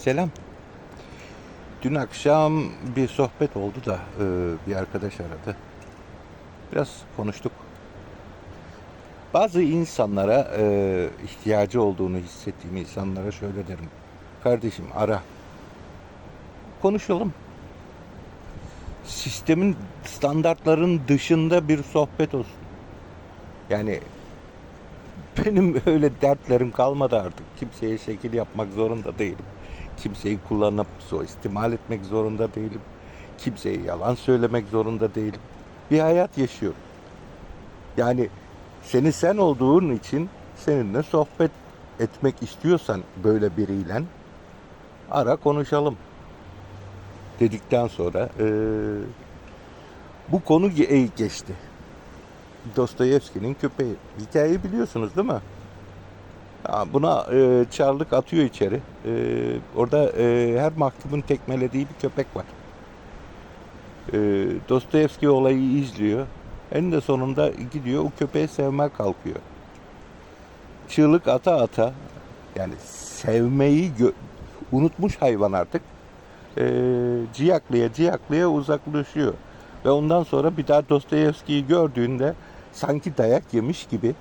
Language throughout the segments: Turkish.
Selam. Dün akşam bir sohbet oldu da e, bir arkadaş aradı. Biraz konuştuk. Bazı insanlara e, ihtiyacı olduğunu hissettiğim insanlara şöyle derim. Kardeşim ara. Konuşalım. Sistemin standartların dışında bir sohbet olsun. Yani benim öyle dertlerim kalmadı artık. Kimseye şekil yapmak zorunda değilim. Kimseyi kullanıp suistimal etmek zorunda değilim. Kimseye yalan söylemek zorunda değilim. Bir hayat yaşıyorum. Yani seni sen olduğun için seninle sohbet etmek istiyorsan böyle biriyle ara konuşalım dedikten sonra eee, bu konu ge- geçti. Dostoyevski'nin köpeği. Hikayeyi biliyorsunuz değil mi? Buna e, çarlık atıyor içeri. E, orada e, her mahkumun tekmelediği bir köpek var. E, Dostoyevski olayı izliyor. En de sonunda gidiyor o köpeği sevmeye kalkıyor. Çığlık ata ata yani sevmeyi unutmuş hayvan artık. E, ciyaklaya ciyaklaya uzaklaşıyor. Ve ondan sonra bir daha Dostoyevski'yi gördüğünde sanki dayak yemiş gibi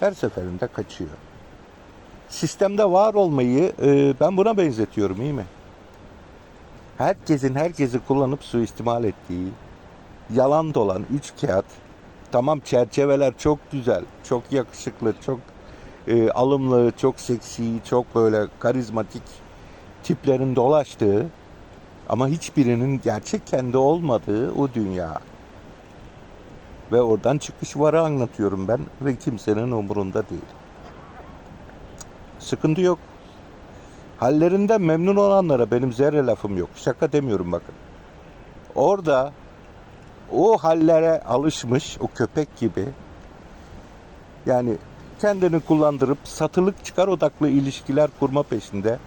her seferinde kaçıyor. Sistemde var olmayı e, ben buna benzetiyorum iyi mi? Herkesin herkesi kullanıp suistimal ettiği, yalan dolan üç kağıt, tamam çerçeveler çok güzel, çok yakışıklı, çok e, alımlı, çok seksi, çok böyle karizmatik tiplerin dolaştığı ama hiçbirinin gerçek kendi olmadığı o dünya. Ve oradan çıkış varı anlatıyorum ben ve kimsenin umurunda değil. Sıkıntı yok. Hallerinden memnun olanlara benim zerre lafım yok. Şaka demiyorum bakın. Orada o hallere alışmış o köpek gibi yani kendini kullandırıp satılık çıkar odaklı ilişkiler kurma peşinde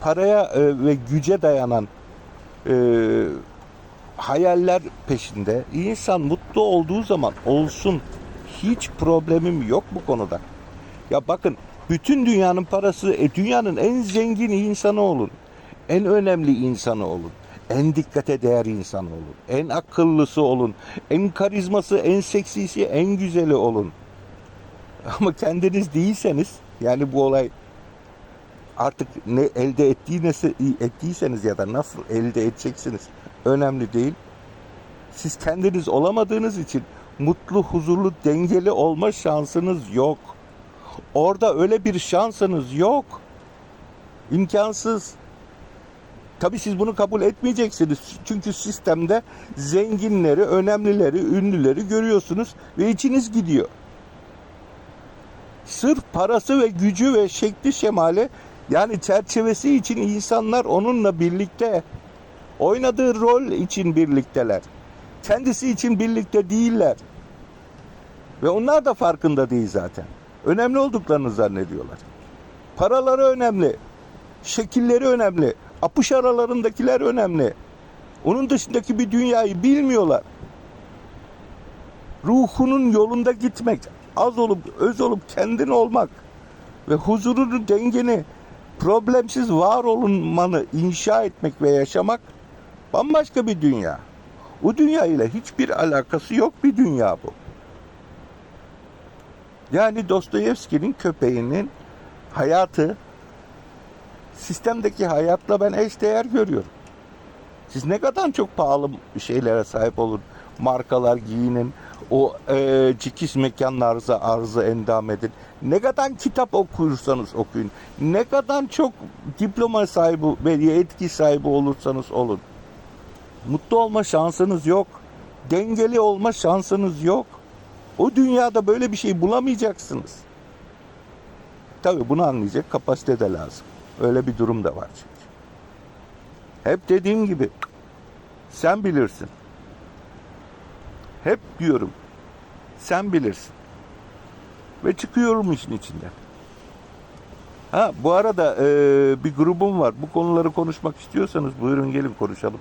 paraya e, ve güce dayanan e, hayaller peşinde. İnsan mutlu olduğu zaman olsun. Hiç problemim yok bu konuda. Ya bakın bütün dünyanın parası, e, dünyanın en zengin insanı olun. En önemli insanı olun. En dikkate değer insanı olun. En akıllısı olun. En karizması, en seksisi, en güzeli olun. Ama kendiniz değilseniz yani bu olay artık ne elde ettiğiniz, ettiyseniz ya da nasıl elde edeceksiniz önemli değil. Siz kendiniz olamadığınız için mutlu, huzurlu, dengeli olma şansınız yok. Orada öyle bir şansınız yok. İmkansız. Tabii siz bunu kabul etmeyeceksiniz. Çünkü sistemde zenginleri, önemlileri, ünlüleri görüyorsunuz ve içiniz gidiyor. Sırf parası ve gücü ve şekli şemali yani çerçevesi için insanlar onunla birlikte oynadığı rol için birlikteler. Kendisi için birlikte değiller. Ve onlar da farkında değil zaten. Önemli olduklarını zannediyorlar. Paraları önemli. Şekilleri önemli. Apış aralarındakiler önemli. Onun dışındaki bir dünyayı bilmiyorlar. Ruhunun yolunda gitmek, az olup öz olup kendin olmak ve huzurunu, dengeni, problemsiz var olunmanı inşa etmek ve yaşamak bambaşka bir dünya. O dünya ile hiçbir alakası yok bir dünya bu. Yani Dostoyevski'nin köpeğinin hayatı sistemdeki hayatla ben eşdeğer görüyorum. Siz ne kadar çok pahalı şeylere sahip olun, markalar giyinin, o e, cikis mekanlarınıza arzı endam edin. Ne kadar kitap okursanız okuyun, ne kadar çok diploma sahibi ve yetki sahibi olursanız olun. Mutlu olma şansınız yok. Dengeli olma şansınız yok. O dünyada böyle bir şey bulamayacaksınız. Tabii bunu anlayacak kapasite de lazım. Öyle bir durum da var çünkü. Hep dediğim gibi sen bilirsin. Hep diyorum sen bilirsin. Ve çıkıyorum işin içinden. Ha bu arada e, bir grubum var. Bu konuları konuşmak istiyorsanız buyurun gelin konuşalım.